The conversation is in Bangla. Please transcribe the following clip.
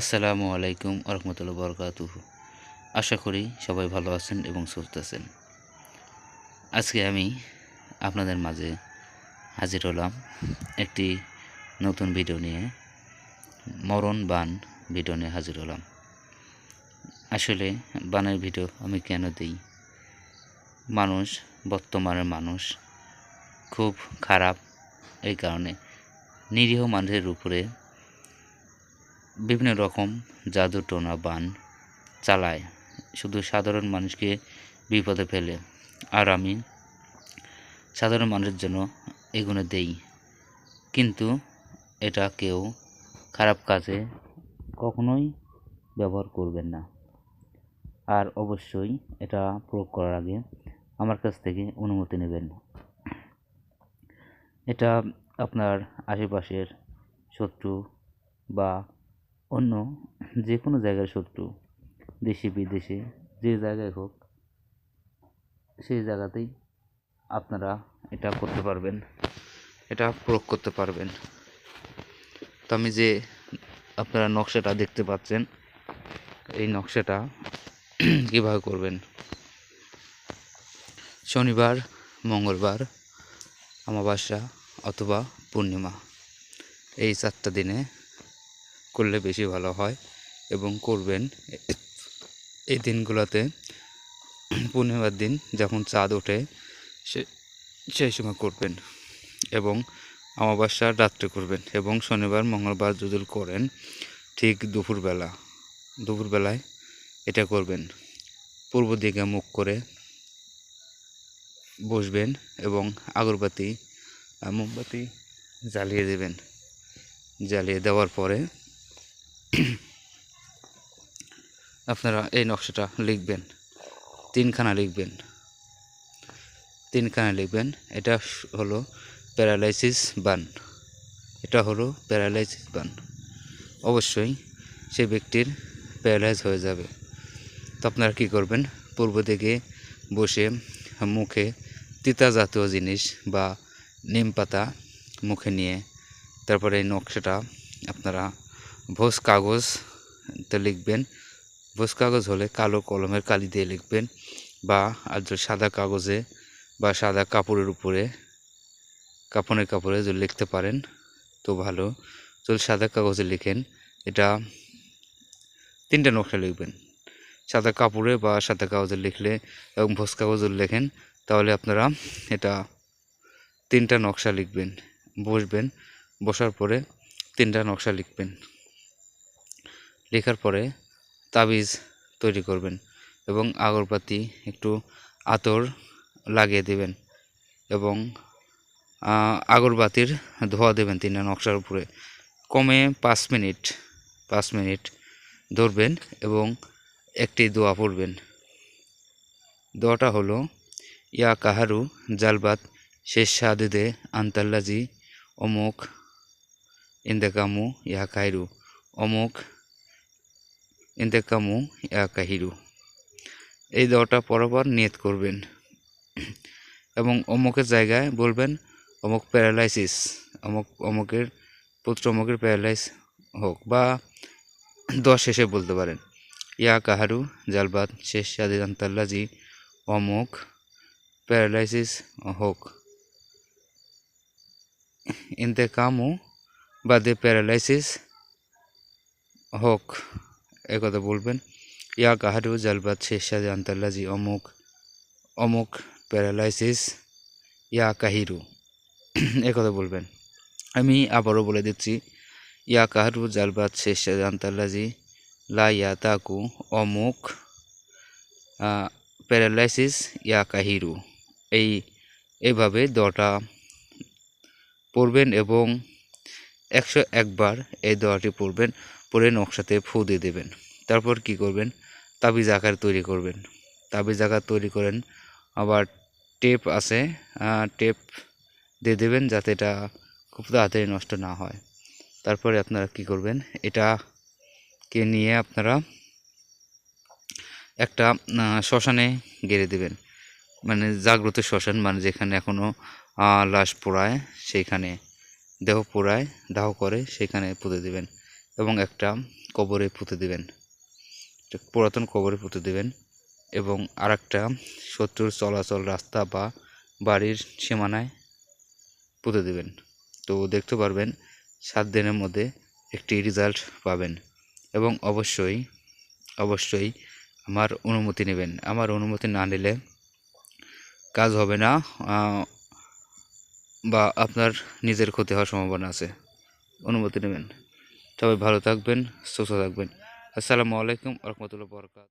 আসসালামু আলাইকুম আরহামতুল্লা বরকাতুহু। আশা করি সবাই ভালো আছেন এবং সুস্থ আছেন। আজকে আমি আপনাদের মাঝে হাজির হলাম একটি নতুন ভিডিও নিয়ে, মরণ বান ভিডিও নিয়ে হাজির হলাম। আসলে বানের ভিডিও আমি কেন দিই? মানুষ, বর্তমানের মানুষ খুব খারাপ এই কারণে নিরীহ মানুষের উপরে বিভিন্ন রকম জাদু টোনা বান চালায়। শুধু সাধারণ মানুষকে বিপদে ফেলে। আর আমি সাধারণ মানুষের জন্য এগুলো দেই। কিন্তু এটা কেউ খারাপ কাজে কখনোই ব্যবহার করবেন না। আর অবশ্যই এটা প্রয়োগ করার আগে আমার কাছ থেকে অনুমতি নেবেন। এটা আপনার আশেপাশের শত্রু বা অন্য যে কোনো জায়গার শত্রু, দেশে, বিদেশে, যে জায়গায় হোক, সেই জায়গাতেই আপনারা এটা করতে পারবেন, এটা প্রয়োগ করতে পারবেন। তো আমি যে আপনারা নকশাটা দেখতে পাচ্ছেন, এই নকশাটা কীভাবে করবেন? শনিবার, মঙ্গলবার, অমাবস্যা অথবা পূর্ণিমা, এই চারটা দিনে করলে বেশি ভালো হয় এবং করবেন। এই দিনগুলোতে পূর্ণিমার দিন যখন চাঁদ ওঠে, সে, সেই সময় করবেন এবং অমাবস্যার রাত্রে করবেন এবং শনিবার, মঙ্গলবার যদি করেন ঠিক দুপুরবেলা। দুপুরবেলায় এটা করবেন। পূর্ব দিকে মুখ করে বসবেন এবং আগরবাতি, মোমবাতি জ্বালিয়ে দেবেন। জ্বালিয়ে দেওয়ার পরে আপনারা এই নকশাটা লিখবেন। তিনখানা লিখবেন। তিনখানা লিখবেন। এটা হলো প্যারালাইসিস বান। এটা হলো প্যারালাইসিস বান। অবশ্যই সে ব্যক্তির প্যারালাইজ হয়ে যাবে। তো আপনারা কী করবেন? পূর্ব দিকে বসে মুখে তিতা জাতীয় জিনিস বা নিম পাতা মুখে নিয়ে তারপরে এই নকশাটা আপনারা ভোজ কাগজতে লিখবেন। ভোজ কাগজ হলে কালো কলমের কালি দিয়ে লিখবেন বা আর যদি সাদা কাগজে বা সাদা কাপড়ের উপরে কাপড়ের কাপড়ে যদি লিখতে পারেন তো ভালো। যদি সাদা কাগজে লিখেন, এটা তিনটা নকশা লিখবেন। সাদা কাপড়ে বা সাদা কাগজে লিখলে এবং ভোজ কাগজে লেখেন, তাহলে আপনারা এটা তিনটা নকশা লিখবেন। বসবেন, বসার পরে তিনটা নকশা লিখবেন। লেখার পরে তাবিজ তৈরি করবেন এবং আগরবাতি একটু আতর লাগিয়ে দেবেন এবং আগরবাতির ধোয়া দেবেন তিনটা নকশার উপরে। কমে পাঁচ মিনিট পাঁচ মিনিট ধরবেন এবং একটি দোয়া পড়বেন। দোয়াটা হলো, ইয়া কাহারু জালবাত শেষ সাদিদে আন্তাল্লাজি, অমুক ইন্দেকামু ইয়া কাহিরু অমুক ইন্দেকামু ইয়া কাহিরু এই দোয়াটা পরপর নিয়ত করবেন। এবং অমুকের জায়গায় বলবেন, অমুক প্যারালাইসিস, অমুক, অমুকের পুত্র, অমুকের প্যারালাইস হোক। বা দশ শেষে বলতে পারেন, ইয়া কাহারু জালবাদ শেষ সাদিদান তাল্লাজি অমুক প্যারালাইসিস হোক। ইন্তেকামু বাদে প্যারালাইসিস হোক। এ কথা বলবেন। ইয়া কাহারু জালবাদ শেষ সাদে আন্তাল্লাজি, অমুক অমুক প্যারালাইসিস, ইয়া কাহিরু। একথা বলবেন। আমি আবারও বলে দিচ্ছি, ইয়া কাহারু জালবাদ শেষ সাদে আন্তাল্লাজি, লা ইয়া তাকু অমুক প্যারালাইসিস, ইয়া কাহিরু। এই এইভাবে দটা পড়বেন এবং একশো একবার এই দোয়াটি পড়বেন পরে নকশাতে ফু দিয়ে দেবেন। তারপর কি করবেন? তাবিজ আকার তৈরি করবেন। তাবিজ আকার তৈরি করেন। আবার টেপ আছে টেপ দিয়ে দেবেন যাতে এটা খুব তাড়াতাড়ি নষ্ট না হয়। তারপরে আপনারা কি করবেন? এটাকে নিয়ে আপনারা একটা শ্মশানে গেড়ে দেবেন। মানে জাগ্রত শ্মশান মানে যেখানে এখনও লাশ পোড়ায় সেইখানে দেহ পোড়ায়, দাহ করে, সেখানে পুঁতে দেবেন এবং একটা কবরে পুঁতে দিবেন। পুরাতন কবরে পুঁতে দেবেন এবং আর একটা শত্রুর চলাচল রাস্তা বা বাড়ির সীমানায় পুঁতে দেবেন। তো দেখতে পারবেন সাত দিনের মধ্যে একটি রেজাল্ট পাবেন এবং অবশ্যই অবশ্যই আমার অনুমতি নেবেন। আমার অনুমতি না নিলে কাজ হবে না বা আপনার নিজের ক্ষতি হওয়ার সম্ভাবনা আছে। অনুমতি নেবেন। তবে ভালো থাকবেন, সুস্থ থাকবেন। আসসালামু আলাইকুম রহমতুল্লাহ বরকাত